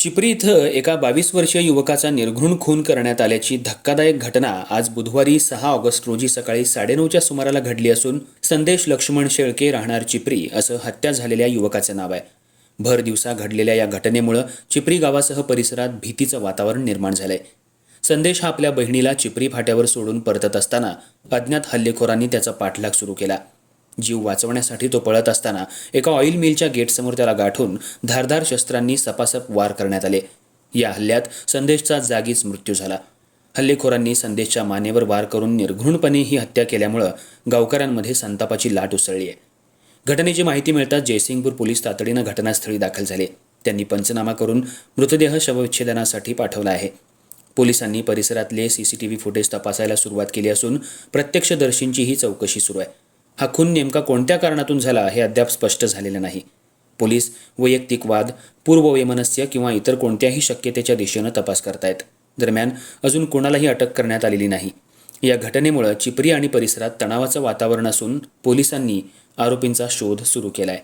चिपरी इथं एका बावीस वर्षीय युवकाचा निर्घृण खून करण्यात आल्याची धक्कादायक घटना आज बुधवारी सहा ऑगस्ट रोजी सकाळी साडेनऊच्या सुमाराला घडली असून संदेश लक्ष्मण शेळके राहणार चिपरी असं हत्या झालेल्या युवकाचं नाव आहे. भर दिवसा घडलेल्या या घटनेमुळं चिपरी गावासह परिसरात भीतीचं वातावरण निर्माण झालंय. संदेश हा आपल्या बहिणीला चिपरी फाट्यावर सोडून परतत असताना अज्ञात हल्लेखोरांनी त्याचा पाठलाग सुरू केला. जीव वाचवण्यासाठी तो पळत असताना एका ऑइल मिलच्या गेटसमोर त्याला गाठून धारदार शस्त्रांनी सपासप वार करण्यात आले. या हल्ल्यात संदेशचा जागीच मृत्यू झाला. हल्लेखोरांनी संदेशच्या मानेवर वार करून निर्घृणपणे ही हत्या केल्यामुळं गावकऱ्यांमध्ये संतापाची लाट उसळली आहे. घटनेची माहिती मिळताच जयसिंगपूर पोलीस तातडीनं घटनास्थळी दाखल झाले. त्यांनी पंचनामा करून मृतदेह शवविच्छेदनासाठी पाठवला आहे. पोलिसांनी परिसरातले सीसीटीव्ही फुटेज तपासायला सुरुवात केली असून प्रत्यक्षदर्शींची ही चौकशी सुरू आहे. हा खून नेमका कोणत्या कारणातून झाला हे अद्याप स्पष्ट झालेलं नाही. पोलीस वैयक्तिक वाद पूर्ववैमनस्य किंवा इतर कोणत्याही शक्यतेच्या दिशेनं तपास करतायत. दरम्यान अजून कोणालाही अटक करण्यात आलेली नाही. या घटनेमुळं चिपरी आणि परिसरात तणावाचं वातावरण असून पोलिसांनी आरोपींचा शोध सुरू केलाय.